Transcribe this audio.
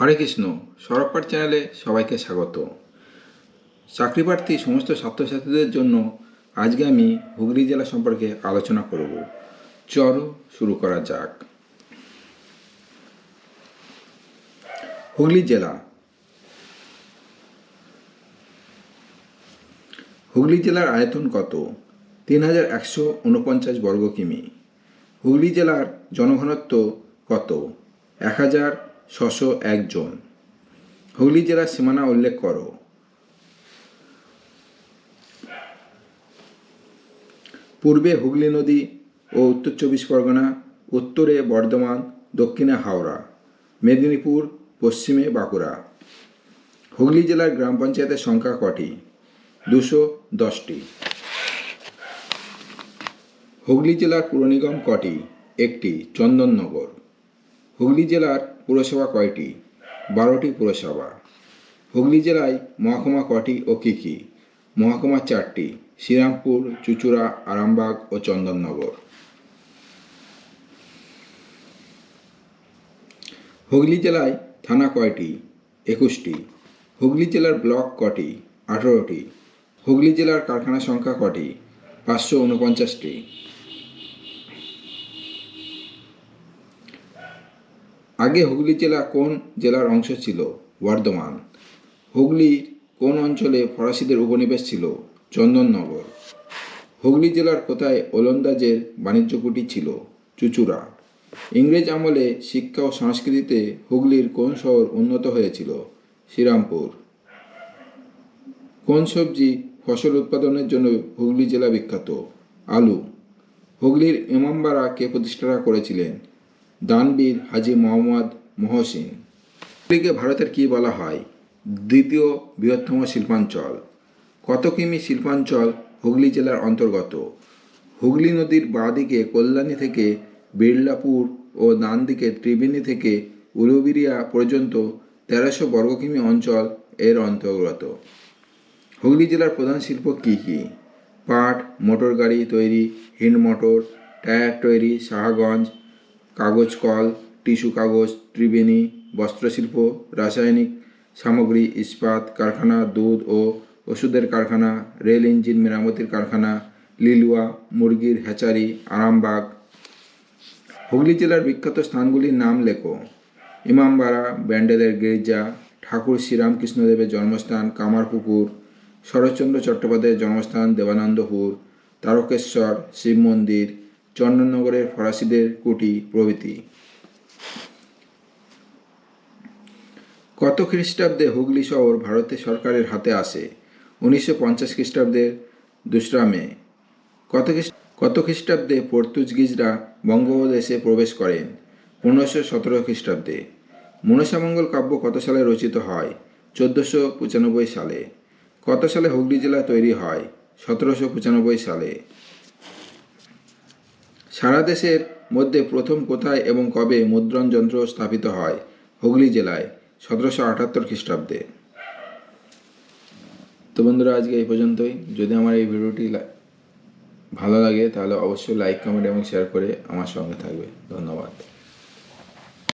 হরে কৃষ্ণ সরবপাঠ চ্যানেলে সবাইকে স্বাগত। চাকরি প্রার্থী সমস্ত ছাত্রছাত্রীদের জন্য আজকে আমি হুগলি জেলা সম্পর্কে আলোচনা করব। চর শুরু করা যাক। হুগলি জেলা। হুগলি জেলার আয়তন কত? তিন হাজার একশো উনপঞ্চাশ বর্গ কিমি। হুগলি জেলার জনঘনত্ব কত? এক হাজার ছশো একজন। হুগলি জেলার সীমানা উল্লেখ করো। পূর্বে হুগলি নদী ও উত্তর চব্বিশ পরগনা, উত্তরে বর্ধমান, দক্ষিণে হাওড়া, মেদিনীপুর, পশ্চিমে বাঁকুড়া। হুগলি জেলার গ্রাম পঞ্চায়েতের সংখ্যা কটি? দুশো দশটি। হুগলি জেলার পুর নিগম কটি? একটি, চন্দননগর। হুগলি জেলার পুরসভা কয়টি? বারোটি পুরসভা। হুগলি জেলায় মহকুমা কটি ও কী কী? মহকুমা চারটি, শ্রীরামপুর, চুচুড়া, আরামবাগ ও চন্দননগর। হুগলি জেলায় থানা কয়টি? একুশটি। হুগলি জেলার ব্লক কটি? আঠারোটি। হুগলি জেলার কারখানা সংখ্যা কটি? পাঁচশো উনপঞ্চাশটি আগে হুগলি জেলা কোন জেলার অংশ ছিল? বর্ধমান। হুগলির কোন অঞ্চলে ফরাসিদের উপনিবেশ ছিল? চন্দননগর। হুগলি জেলার কোথায় ওলন্দাজের বাণিজ্য কুটি ছিল? চুচুড়া। ইংরেজ আমলে শিক্ষা ও সংস্কৃতিতে হুগলির কোন শহর উন্নত হয়েছিল? শ্রীরামপুর। কোন সবজি ফসল উৎপাদনের জন্য হুগলি জেলা বিখ্যাত? আলু। হুগলির ইমামবাড়া কে প্রতিষ্ঠা করেছিলেন? দানবীর হাজি মোহাম্মদ মহসিন। হুগলিকে ভারতের কি বলা হয়? দ্বিতীয় বৃহত্তম শিল্পাঞ্চল। কত কিমি শিল্পাঞ্চল হুগলি জেলার অন্তর্গত? হুগলি নদীর বাঁ দিকে কল্যাণী থেকে বিড়লাপুর ও ডান দিকে ত্রিবেণী থেকে উলুবিরিয়া পর্যন্ত তেরোশো বর্গ কিমি অঞ্চল এর অন্তর্গত। হুগলি জেলার প্রধান শিল্প কী কী? পাট, মোটর গাড়ি তৈরি, হিন্ড মোটর, টায়ার তৈরি শাহগঞ্জ কাগজ, কল, টিস্যু কাগজ, ত্রিবেণী, বস্ত্রশিল্প, রাসায়নিক সামগ্রী, ইস্পাত, কারখানা, দুধ ও ওষুধের কারখানা, রেল ইঞ্জিন মেরামতির কারখানা, লিলুয়া, মুরগির হ্যাচারি, আরামবাগ। হুগলি জেলার বিখ্যাত স্থানগুলির নাম লেখো। ইমামবাড়া, ব্যান্ডেলের গির্জা, ঠাকুর শ্রীরামকৃষ্ণদেবের জন্মস্থান, কামারপুকুর, শরৎচন্দ্র চট্টোপাধ্যায়ের জন্মস্থান, দেবানন্দপুর, তারকেশ্বর, শিব মন্দির চন্দননগরের ফরাসিদের কুটি প্রভৃতি। কত খ্রিস্টাব্দে হুগলি শহর ভারতের সরকারের হাতে আসে? উনিশশো পঞ্চাশ খ্রিস্টাব্দের দোসরা মে। কত কত খ্রিস্টাব্দে পর্তুগিজরা বঙ্গদেশে প্রবেশ করেন? পনেরোশো সতেরো খ্রিস্টাব্দে। মনসামঙ্গল কাব্য কত সালে রচিত হয়? চোদ্দোশো পঁচানব্বই সালে। কত সালে হুগলি জেলা তৈরি হয়? সতেরোশো পঁচানব্বই সালে। সারা দেশের মধ্যে প্রথম কোথায় এবং কবে মুদ্রণ যন্ত্র স্থাপিত হয়? হুগলি জেলায়, সতেরোশো আটাত্তর খ্রিস্টাব্দে। তো বন্ধুরা, আজকে এই পর্যন্তই। যদি আমার এই ভিডিওটি ভালো লাগে, তাহলে অবশ্যই লাইক কমেন্ট এবং শেয়ার করে আমার সঙ্গে থাকবে। ধন্যবাদ।